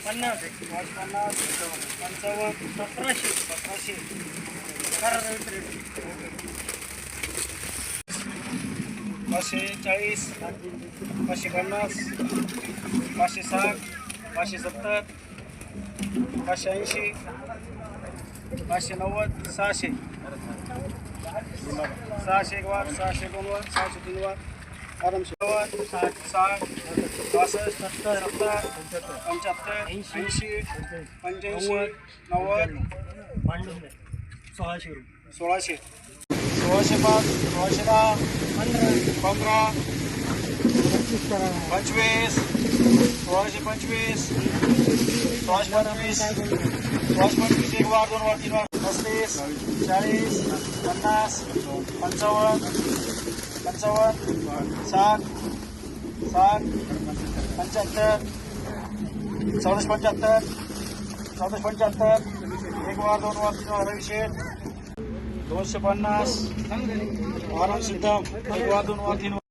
पन्नास पाच पन्नास पंचावन्न सतराशे सतराशे करा पाचशे चाळीस पाचशे पन्नास पाचशे साठ पाचशे सत्तर पाचशे ऐंशी पाचशे नव्वद सहाशे सहाशे एक वार सहाशे दोन वार सहाशे तीन वार आरामशे नव्वद साठ साठ पासष्ट सत्तर सत्तर पंच्याहत्तर ऐंशी पंच्याऐंशी नव्वद सोळाशे सोळाशे सोळाशे पाच सोळाशे दहा पंधरा पंचवीस सोळाशे पंचवीस सोळाशे पंचवीस सोळाशे पंचवीस एक वार दोन वार तीन वार पस्तीस चाळीस पन्नास पंचावन्न पंचावन्न साठ साठ पंच्याहत्तर चौदाशे पंच्याहत्तर चौदाशे पंच्याहत्तर एक वार दोन वार तीन वार रविशे दोनशे पन्नास आराम सिद्धम एक वार दोन वार तीन